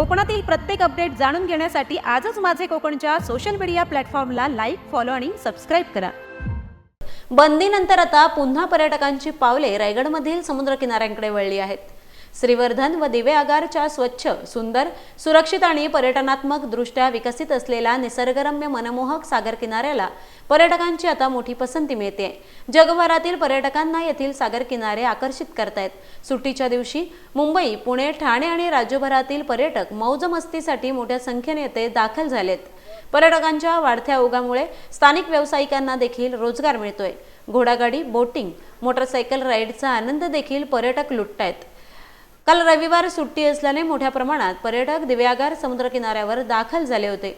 कोकणातील प्रत्येक अपडेट जाणून घेण्यासाठी आजच माझे कोकणच्या सोशल मीडिया प्लॅटफॉर्मला लाईक फॉलो आणि सबस्क्राईब करा. बंदीनंतर आता पुन्हा पर्यटकांची पावले रायगडमधील समुद्रकिनाऱ्यांकडे वळली आहेत. श्रीवर्धन व दिवे आगारच्या स्वच्छ सुंदर सुरक्षित आणि पर्यटनात्मक दृष्ट्या विकसित असलेल्या निसर्गरम्य मनमोहक सागर किनाऱ्याला पर्यटकांची आता मोठी पसंती मिळते. जगभरातील पर्यटकांना येथील सागर किनारे आकर्षित करतायत. सुट्टीच्या दिवशी मुंबई पुणे ठाणे आणि राज्यभरातील पर्यटक मौज मस्तीसाठी मोठ्या संख्येने येथे दाखल झालेत. पर्यटकांच्या वाढत्या ओघामुळे स्थानिक व्यावसायिकांना देखील रोजगार मिळतोय. घोडागाडी बोटिंग मोटरसायकल राईडचा आनंद देखील पर्यटक लुटतायत. काल रविवार सुट्टी असल्याने मोठ्या प्रमाणात पर्यटक दिव्यागार समुद्रकिनाऱ्यावर दाखल झाले होते.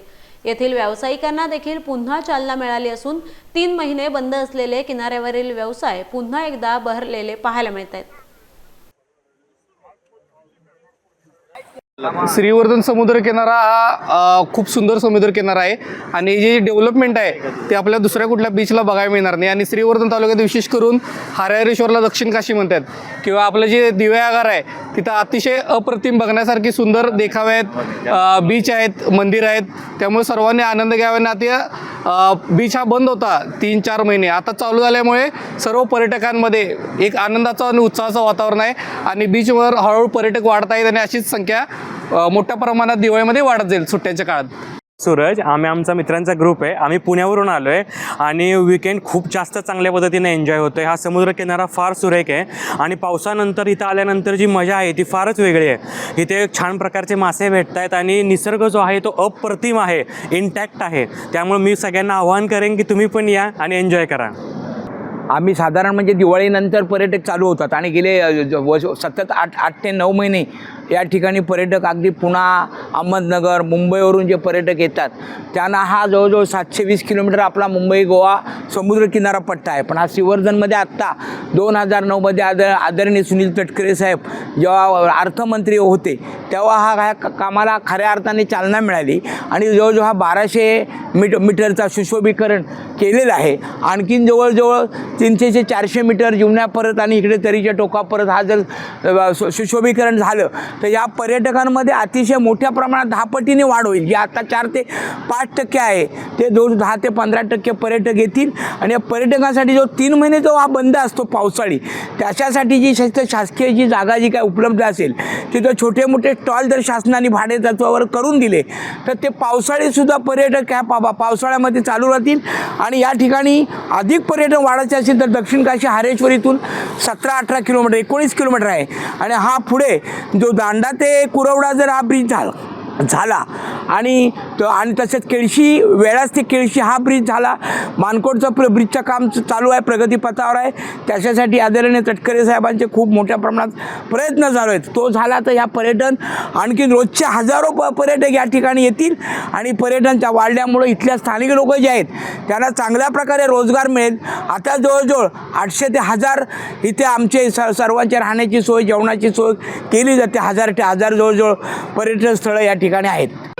येथील व्यावसायिकांना देखील पुन्हा चालना मिळाली असून तीन महिने बंद असलेले किनाऱ्यावरील व्यवसाय पुन्हा एकदा बहरलेले पाहायला मिळत आहेत श्रीवर्धन समुद्र किनारा हा खूप सुंदर समुद्र किनारा आहे. आणि जी डेव्हलपमेंट आहे ते आपल्या दुसऱ्या कुठल्या बीचला बघायला मिळणार नाही. आणि श्रीवर्धन तालुक्यात विशेष करून हरिहरेश्वरला दक्षिण काशी म्हणतात. किंवा आपलं जे दिव्यागार आहे तिथं अतिशय अप्रतिम बघण्यासारखी सुंदर देखावे आहेत. बीच आहेत मंदिर आहेत. त्यामुळे सर्वांनी आनंद घ्यावा. आणि आता बीच हा बंद होता तीन चार महिने. आता चालू झाल्यामुळे सर्व पर्यटकांमध्ये एक आनंदाचं आणि उत्साहाचं वातावरण आहे. आणि बीचवर हळूहळू पर्यटक वाढत आहेत आणि अशीच संख्या मोठ्या प्रमाणात दिवाळीमध्ये वाढत जाईल सुट्ट्यांच्या काळात. सूरज आम्ही आमचा मित्रांचा ग्रुप आहे. आम्ही पुण्यावरून आलो आहे आणि विकेंड खूप जास्त चांगल्या पद्धतीने एन्जॉय होतो आहे हा समुद्रकिनारा फार सुरेख आहे आणि पावसानंतर इथं आल्यानंतर जी मजा आहे ती फारच वेगळी आहे. इथे छान प्रकारचे मासे भेटत आहेत आणि निसर्ग जो आहे तो अप्रतिम आहे इंटॅक्ट आहे. त्यामुळे मी सगळ्यांना आवाहन करेन की तुम्ही पण या आणि एन्जॉय करा. आम्ही साधारण म्हणजे दिवाळीनंतर पर्यटक चालू होतात आणि गेले ज- वर्ष सतत आठ आठ ते नऊ महिने या ठिकाणी पर्यटक अगदी पुणा अहमदनगर मुंबईवरून जे पर्यटक येतात त्यांना हा जवळजवळ सातशे वीस किलोमीटर आपला मुंबई गोवा समुद्रकिनारा पट्टा आहे. पण हा श्रीवर्धनमध्ये आत्ता दोन हजार नऊमध्ये आदर आदरणीय सुनील तटकरे साहेब जेव्हा अर्थमंत्री होते तेव्हा हा ह्या कामाला खऱ्या अर्थाने चालना मिळाली आणि जवळजवळ हा बाराशे मीट मीटरचा सुशोभीकरण केलेलं आहे. आणखीन जवळजवळ तीनशे ते चारशे मीटर जुन्यापर्यंत आणि इकडे तरीच्या टोका परत हा जर सुशोभीकरण झालं तर या पर्यटकांमध्ये अतिशय मोठ्या प्रमाणात दहा पटीने वाढ होईल. जी आता चार ते पाच टक्के आहे ते दोन दहा ते पंधरा टक्के पर्यटक येतील. आणि या पर्यटकांसाठी जो तीन महिने जो हा बंद असतो पावसाळी त्याच्यासाठी जी शास- शासकीय जी जागा जी काय उपलब्ध असेल तिथं छोटे मोठे स्टॉल जर शासनाने भाडे तत्वावर करून दिले तर ते पावसाळीसुद्धा पर्यटक ह्या पा पावसाळ्यामध्ये चालू राहतील. आणि या ठिकाणी अधिक पर्यटन वाढायचे असेल तर दक्षिण काशी हारेश्वर इथून सतरा अठरा किलोमीटर एकोणीस किलोमीटर आहे. आणि हा पुढे जो दांडा ते कुरवडा जर हा ब्रिज झाला झाला. आणि तो आणि तसेच केळशी वेळाच ते केळशी हा ब्रिज झाला. मानकोटचं प्र ब्रिजचं काम चालू आहे प्रगतीपथावर आहे. त्याच्यासाठी आदरणीय तटकरे साहेबांचे खूप मोठ्या प्रमाणात प्रयत्न झाले आहेत. तो झाला तर ह्या पर्यटन आणखी रोजचे हजारो प पर्यटक या ठिकाणी येतील. आणि पर्यटनच्या वाढल्यामुळं इथल्या स्थानिक लोक जे आहेत त्यांना चांगल्या प्रकारे रोजगार मिळेल. आता जवळजवळ आठशे ते हजार इथे आमचे स सर्वांच्या राहण्याची सोय जेवणाची सोय केली जाते. हजार ते हजार जवळजवळ पर्यटन स्थळं या ठिकाणी आहेत.